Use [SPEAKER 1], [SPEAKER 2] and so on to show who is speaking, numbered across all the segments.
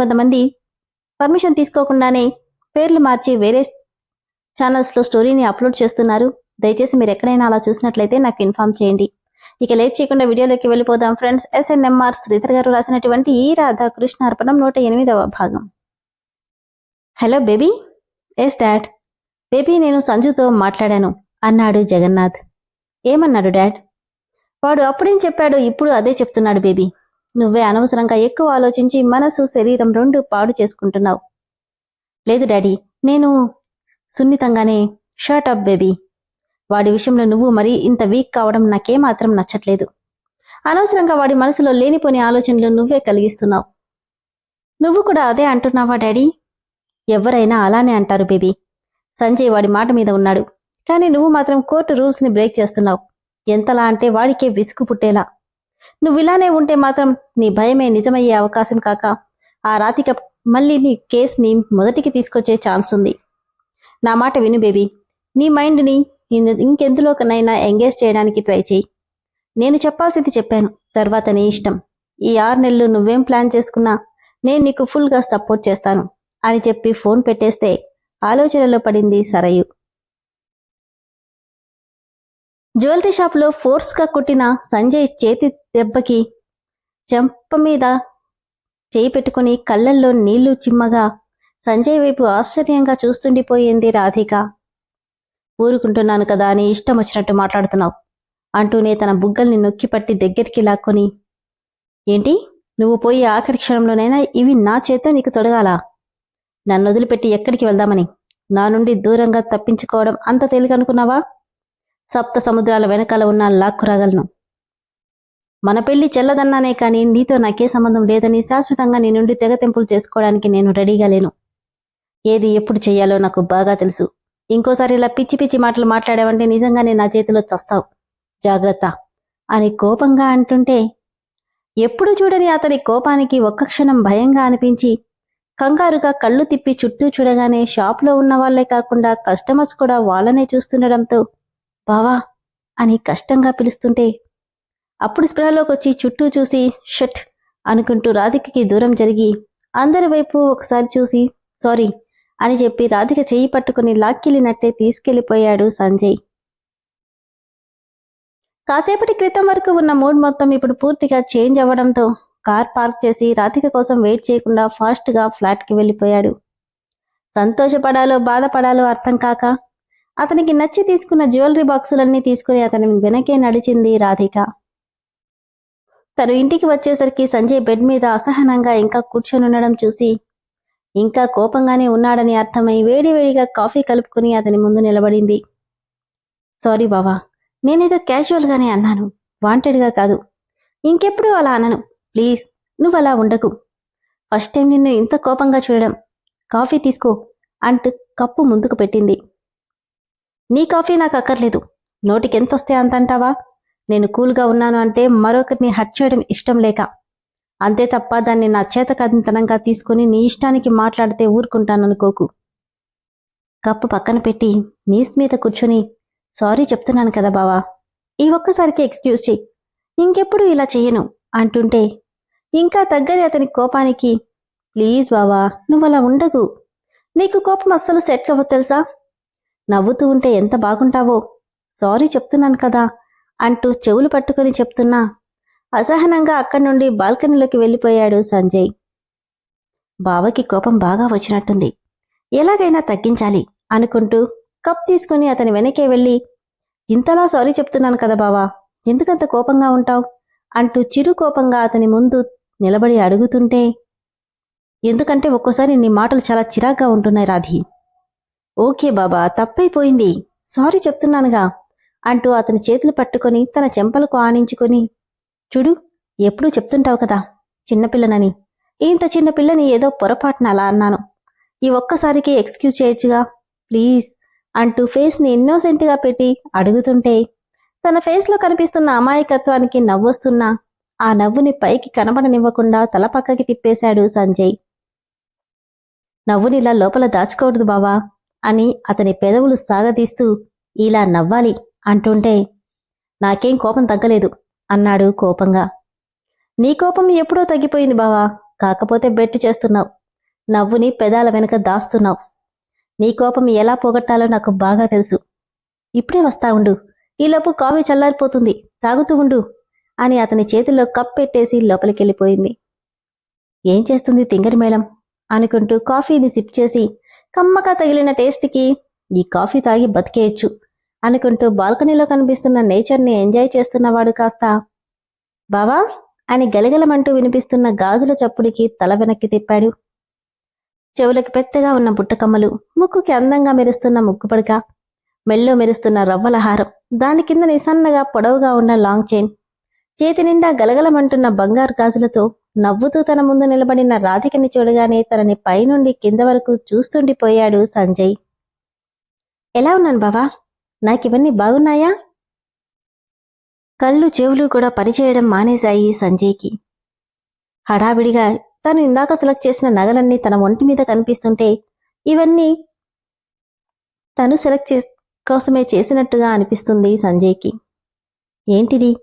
[SPEAKER 1] కొంతమంది పర్మిషన్ తీసుకోకుండానే పేర్లు మార్చి వేరే ఛానల్స్లో స్టోరీని అప్లోడ్ చేస్తున్నారు. దయచేసి మీరు ఎక్కడైనా అలా చూసినట్లయితే నాకు ఇన్ఫామ్ చేయండి. ఇక లేట్ చేయకుండా వీడియోలోకి వెళ్ళిపోదాం ఫ్రెండ్స్. ఎస్ఎన్ఎంఆర్ శ్రీధర్ గారు రాసినటువంటి ఈ రాధాకృష్ణ అర్పణం నూట ఎనిమిదవ భాగం. Hello baby. Yes dad? Baby నేను సంజుతో మాట్లాడాను అన్నాడు జగన్నాథ్. ఏమన్నాడు డాడ్? వాడు అప్పుడేం చెప్పాడు ఇప్పుడు అదే చెప్తున్నాడు బేబీ. నువ్వే అనవసరంగా ఎక్కువ ఆలోచించి మనసు శరీరం రెండు పాడు చేసుకుంటున్నావు. లేదు డాడీ నేను సున్నితంగానే షర్ట్ అప్ బేబీ. వాడి విషయంలో నువ్వు మరీ ఇంత వీక్ కావడం నాకేమాత్రం నచ్చట్లేదు. అనవసరంగా వాడి మనసులో లేనిపోని ఆలోచనలు నువ్వే కలిగిస్తున్నావు. నువ్వు కూడా అదే అంటున్నావా డాడీ? ఎవరైనా అలానే అంటారు బేబీ. సంజయ్ వాడి మాట మీద ఉన్నాడు. కానీ నువ్వు మాత్రం కోర్టు రూల్స్ని బ్రేక్ చేస్తున్నావు. ఎంతలా అంటే వాడికే విసుగు పుట్టేలా. నువ్వు ఇలానే ఉంటే మాత్రం నీ భయమే నిజమయ్యే అవకాశం కాక ఆ రాతిక మళ్ళీ నీ కేసుని మొదటికి తీసుకొచ్చే ఛాన్స్ ఉంది. నా మాట విను బేబీ. నీ మైండ్ని ఇంకెందులోకనైనా ఎంగేజ్ చేయడానికి ట్రై చేయి. నేను చెప్పాల్సింది చెప్పాను. తర్వాత నీ ఇష్టం. ఈ ఆరు నెలలు నువ్వేం ప్లాన్ చేసుకున్నా నేను నీకు ఫుల్గా సపోర్ట్ చేస్తాను అని చెప్పి ఫోన్ పెట్టేస్తే ఆలోచనలో పడింది సరయు. జ్యువెలరీ షాప్లో ఫోర్స్గా కొట్టిన సంజయ్ చేతి దెబ్బకి చెంప మీద చేయి పెట్టుకుని కళ్ళల్లో నీళ్ళు చిమ్మగా సంజయ్ వైపు ఆశ్చర్యంగా చూస్తుండిపోయింది రాధిక. ఊరుకుంటున్నాను కదా అని ఇష్టం వచ్చినట్టు మాట్లాడుతున్నావు అంటూనే తన బుగ్గల్ని నొక్కిపట్టి దగ్గరికి లాక్కొని ఏంటి? నువ్వు పోయి ఆఖరి క్షణంలోనైనా ఇవి నా చేత నీకు తొడగాలా? నన్ను వదిలిపెట్టి ఎక్కడికి వెళ్దామని? నా నుండి దూరంగా తప్పించుకోవడం అంత తేలికనుకున్నావా? సప్త సముద్రాల వెనకాల ఉన్న లాక్కురాగలను. మన పెళ్ళి చెల్లదన్నానే కానీ నీతో నాకే సంబంధం లేదని శాశ్వతంగా నీ నుండి తెగతెంపులు చేసుకోవడానికి నేను రెడీగా లేను. ఏది ఎప్పుడు చెయ్యాలో నాకు బాగా తెలుసు. ఇంకోసారి ఇలా పిచ్చి పిచ్చి మాటలు మాట్లాడావంటే నిజంగానే నా చేతిలో చస్తావు. జాగ్రత్త అని కోపంగా అంటుంటే ఎప్పుడు చూడని అతని కోపానికి ఒక్క క్షణం భయంగా అనిపించి కంగారుగా కళ్ళు తిప్పి చుట్టూ చూడగానే షాప్లో ఉన్న వాళ్ళే కాకుండా కస్టమర్స్ కూడా వాళ్ళనే చూస్తుండడంతో బావా అని కష్టంగా పిలుస్తుంటే అప్పుడు స్పృహలోకి వచ్చి చుట్టూ చూసి షట్ అనుకుంటూ రాధికకి దూరం జరిగి అందరి వైపు ఒకసారి చూసి సారీ అని చెప్పి రాధిక చెయ్యి పట్టుకుని లాక్కెళ్ళినట్టే తీసుకెళ్ళిపోయాడు సంజయ్. కాసేపటి క్రితం వరకు ఉన్న మూడ్ మొత్తం ఇప్పుడు పూర్తిగా చేంజ్ అవ్వడంతో కార్ పార్క్ చేసి రాధిక కోసం వెయిట్ చేయకుండా ఫాస్ట్గా ఫ్లాట్కి వెళ్ళిపోయాడు. సంతోషపడాలో బాధపడాలో అర్థం కాక అతనికి నచ్చి తీసుకున్న జ్యువెలరీ బాక్సులన్నీ తీసుకుని అతని వెనకే నడిచింది రాధిక. తను ఇంటికి వచ్చేసరికి సంజయ్ బెడ్ మీద అసహనంగా ఇంకా కూర్చొని ఉండడం చూసి ఇంకా కోపంగానే ఉన్నాడని అర్థమై వేడివేడిగా కాఫీ కలుపుకుని అతని ముందు నిలబడింది. సారీ బావా నేనేదో క్యాజువల్గానే అన్నాను వాంటెడ్గా కాదు. ఇంకెప్పుడు అలా అనను ప్లీజ్ నువ్వు అలా ఉండకు. ఫస్ట్ టైం నిన్ను ఇంత కోపంగా చూడడం. కాఫీ తీసుకో. అంటూ కప్పు ముందుకు పెట్టింది. నీ కాఫీ నాకు అక్కర్లేదు నోటికి ఎంత వస్తే నేను కూల్గా ఉన్నాను అంటే మరొకరిని హట్ చేయడం ఇష్టం లేక. అంతే తప్ప దాన్ని నా చేత కథంతనంగా తీసుకుని నీ ఇష్టానికి మాట్లాడితే ఊరుకుంటాననుకోకు. కప్పు పక్కన పెట్టి నీస్ మీద కూర్చుని సారీ చెప్తున్నాను కదా బావా. ఈ ఒక్కసారికి ఎక్స్క్యూజ్ చెయ్యి ఇంకెప్పుడు ఇలా చెయ్యను? అంటుంటే ఇంకా తగ్గని అతని కోపానికి. ప్లీజ్ బావా నువ్వు అలా ఉండకు. నీకు కోపం అస్సలు సెట్ కవ్వ తెలుసా? నవ్వుతూ ఉంటే ఎంత బాగుంటావో. సారీ చెప్తున్నాను కదా అంటూ చెవులు పట్టుకుని చెప్తున్నా. అసహనంగా అక్కడి నుండి బాల్కనీలోకి వెళ్ళిపోయాడు సంజయ్. బావకి కోపం బాగా వచ్చినట్టుంది. ఎలాగైనా తగ్గించాలి అనుకుంటూ కప్ తీసుకుని అతని వెనకే వెళ్ళి ఇంతలా సారీ చెప్తున్నాను కదా బావా ఎందుకంత కోపంగా ఉంటావు? అంటూ చిరు కోపంగా అతని ముందు నిలబడి అడుగుతుంటే ఎందుకంటే ఒక్కోసారి నీ మాటలు చాలా చిరాగ్గా ఉంటున్నాయి రాధి. ఓకే బాబా తప్పైపోయింది. సారీ చెప్తున్నానుగా. అంటూ అతని చేతులు పట్టుకొని తన చెంపలకు ఆనించుకొని చూడు ఎప్పుడూ చెప్తుంటావు కదా చిన్నపిల్లనని. ఇంత చిన్న పిల్లని ఏదో పొరపాటున అలా అన్నాను. ఈ ఒక్కసారికి ఎక్స్క్యూజ్ చేయొచ్చుగా? ప్లీజ్ అంటూ ఫేస్ని ఇన్నోసెంట్గా పెట్టి అడుగుతుంటే తన ఫేస్లో కనిపిస్తున్న అమాయకత్వానికి నవ్వొస్తున్నా ఆ నవ్వుని పైకి కనబడనివ్వకుండా తల పక్కకి తిప్పేశాడు సంజయ్. నవ్వునిలా లోపల దాచుకోవద్దు బావా. అని అతని పెదవులు సాగదీస్తూ ఇలా నవ్వాలి అంటుంటే నాకేం కోపం తగ్గలేదు అన్నాడు కోపంగా. నీ కోపం ఎప్పుడో తగ్గిపోయింది బావా. కాకపోతే బెట్టు చేస్తున్నావు. నవ్వుని పెదాల వెనుక దాస్తున్నావు. నీ కోపం ఎలా పోగొట్టాలో నాకు బాగా తెలుసు. ఇప్పుడే వస్తా ఉండు. ఈలోపు కాఫీ చల్లారిపోతుంది. తాగుతూ ఉండు అని అతని చేతిలో కప్ పెట్టేసి లోపలికెళ్ళిపోయింది. ఏం చేస్తుంది తింగరి మేళం అనుకుంటూ కాఫీని సిప్ చేసి కమ్మగా తగిలిన టేస్ట్కి ఈ కాఫీ తాగి బతికేయచ్చు అనుకుంటూ బాల్కనీలో కనిపిస్తున్న నేచర్ని ఎంజాయ్ చేస్తున్నవాడు కాస్త బావా అని గలగలమంటూ వినిపిస్తున్న గాజుల చప్పుడికి తల వెనక్కి తిప్పాడు. చెవులకు పెద్దగా ఉన్న బుట్టకమ్మలు ముక్కుకి అందంగా మెరుస్తున్న ముక్కుపడక మెల్లో మెరుస్తున్న రవ్వల హారం దాని కింద నిసన్నగా పొడవుగా ఉన్న లాంగ్ చైన్ చేతి నిండా గలగలమంటున్న బంగారు గాజులతో నవ్వుతూ తన ముందు నిలబడిన రాధికని చూడగానే తనని పైనుండి కింద వరకు చూస్తుండిపోయాడు సంజయ్. ఎలా ఉన్నాను బావా? నాకివన్నీ బాగున్నాయా? కళ్ళు చెవులు కూడా పనిచేయడం మానేశాయి సంజయ్కి. హడావిడిగా తను ఇందాక సెలెక్ట్ చేసిన నగలన్నీ తన ఒంటి మీద కనిపిస్తుంటే ఇవన్నీ తను సెలెక్ట్ చే కోసమే చేసినట్టుగా అనిపిస్తుంది సంజయ్కి. ఏంటిది?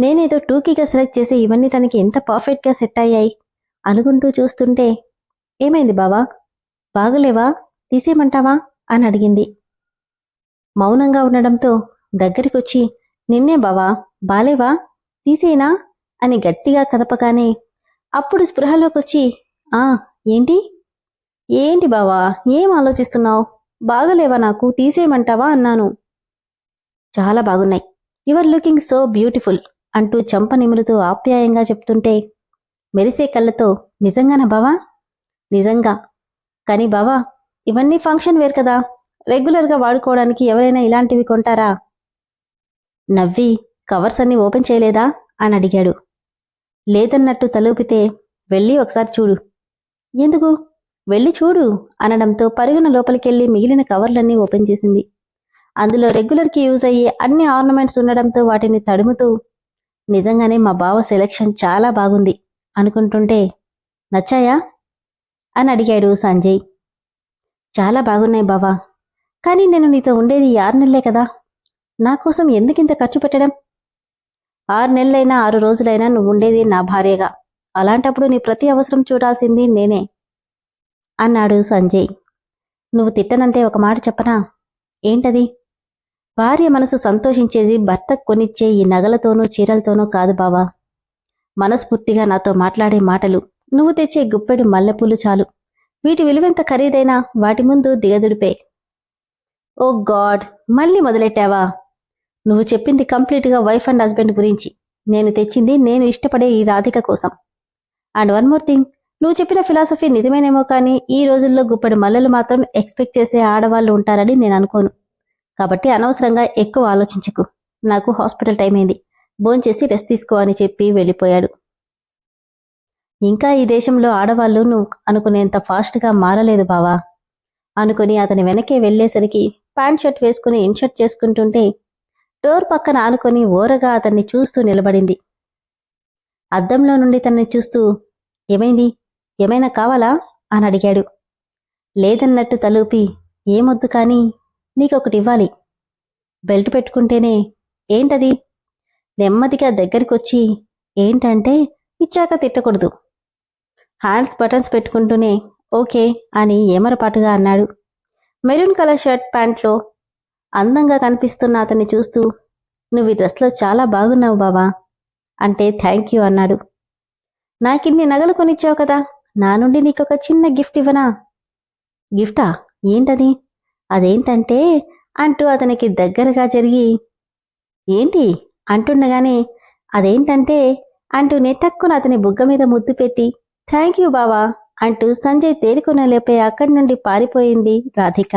[SPEAKER 1] నేనేదో టూకీగా సెలెక్ట్ చేసి ఇవన్నీ తనకి ఎంత పర్ఫెక్ట్గా సెట్ అయ్యాయి అనుకుంటూ చూస్తుంటే ఏమైంది బావా? బాగలేవా? తీసేయమంటావా? అని అడిగింది. మౌనంగా ఉండడంతో దగ్గరికొచ్చి నిన్నే బావా? బాలేవా? తీసేనా అని గట్టిగా కదపగానే అప్పుడు స్పృహలోకొచ్చి ఆ ఏంటి? ఏంటి బావా? ఏం ఆలోచిస్తున్నావు? బాగలేవా నాకు? తీసేయమంటావా? అన్నాను. చాలా బాగున్నాయి. Your looking so beautiful. అంటూ చంప నిమురుతూ ఆప్యాయంగా చెప్తుంటే మెరిసే కళ్ళతో నిజంగానా బావా? నిజంగా. కానీ బావా ఇవన్నీ ఫంక్షన్ వేర్ కదా. రెగ్యులర్గా వాడుకోవడానికి ఎవరైనా ఇలాంటివి కొంటారా? నవ్వి కవర్స్ అన్ని ఓపెన్ చేయలేదా? అని అడిగాడు. లేదన్నట్టు తలూపితే వెళ్ళి ఒకసారి చూడు. ఎందుకు? వెళ్ళి చూడు అనడంతో పరుగున లోపలికెళ్ళి మిగిలిన కవర్లన్నీ ఓపెన్ చేసింది. అందులో రెగ్యులర్కి యూజ్ అయ్యే అన్ని ఆర్నమెంట్స్ ఉండడంతో వాటిని తడుముతూ నిజంగానే మా బావ సెలెక్షన్ చాలా బాగుంది. అనుకుంటుంటే నచ్చాయా? అని అడిగాడు సంజయ్. చాలా బాగున్నాయి బావా. కానీ నేను నీతో ఉండేది ఆరు నెలలే కదా. నా కోసం ఎందుకింత ఖర్చు పెట్టడం? ఆరు నెలలైనా ఆరు రోజులైనా నువ్వు ఉండేది నా భార్యగా. అలాంటప్పుడు నీ ప్రతి అవసరం చూడాల్సింది నేనే అన్నాడు సంజయ్. నువ్వు తిట్టనంటే ఒక మాట చెప్పనా? ఏంటది? భార్య మనసు సంతోషించేది భర్త కొనిచ్చే ఈ నగలతోనూ చీరలతోనూ కాదు బావా. మనస్ఫూర్తిగా నాతో మాట్లాడే మాటలు. నువ్వు తెచ్చే గుప్పెడు మల్లెపూలు చాలు. వీటి విలువెంత ఖరీదైనా వాటి ముందు దిగదుడిపే. ఓ గాడ్ మళ్ళీ మొదలెట్టావా? నువ్వు చెప్పింది కంప్లీట్గా వైఫ్ అండ్ హస్బెండ్ గురించి. నేను తెచ్చింది నేను ఇష్టపడే ఈ రాధిక కోసం. అండ్ వన్ మోర్ థింగ్ నువ్వు చెప్పిన ఫిలాసఫీ నిజమేనేమో కానీ ఈ రోజుల్లో గుప్పెడు మల్లెలు మాత్రం ఎక్స్పెక్ట్ చేసే ఆడవాళ్ళు ఉంటారని నేను అనుకోను. కాబట్టి అనవసరంగా ఎక్కువ ఆలోచించకు. నాకు హాస్పిటల్ టైం అయింది. భోంచేసి రెస్ట్ తీసుకో అని చెప్పి వెళ్ళిపోయాడు. ఇంకా ఈ దేశంలో ఆడవాళ్ళు నువ్వు అనుకునేంత ఫాస్ట్గా మారలేదు బావా. అనుకుని అతని వెనకే వెళ్ళేసరికి ప్యాంట్ షర్ట్ వేసుకుని ఇన్షర్ట్ చేసుకుంటుంటే డోర్ పక్కన ఆనుకొని ఓరగా అతన్ని చూస్తూ నిలబడింది. అద్దంలో నుండి తనని చూస్తూ ఏమైంది? ఏమైనా కావాలా? అని అడిగాడు. లేదన్నట్టు తలూపి ఏమొద్దు కానీ నీకొకటివ్వాలి. బెల్ట్ పెట్టుకుంటేనే ఏంటది? నెమ్మదిగా దగ్గరికొచ్చి ఏంటంటే ఇచ్చాక తిట్టకూడదు. హ్యాండ్స్ బటన్స్ పెట్టుకుంటూనే ఓకే అని ఏమరపాటుగా అన్నాడు. మెరూన్ కలర్ షర్ట్ ప్యాంట్లో అందంగా కనిపిస్తున్న అతన్ని చూస్తూ నువ్వు ఈ డ్రెస్లో చాలా బాగున్నావు బావా అంటే థ్యాంక్ యూ అన్నాడు. నాకిన్ని నగలు కొనిచ్చావు కదా నా నుండి నీకొక చిన్న గిఫ్ట్ ఇవ్వనా? గిఫ్టా? ఏంటది? అదేంటంటే అంటూ అతనికి దగ్గరగా జరిగి ఏంటి? అంటుండగానే అదేంటంటే అంటూ నెట్టక్కున అతని బుగ్గ మీద ముద్దు పెట్టి థ్యాంక్ యూ బావా అంటూ సంజయ్ తేరుకునే లేపే అక్కడి నుండి పారిపోయింది రాధిక.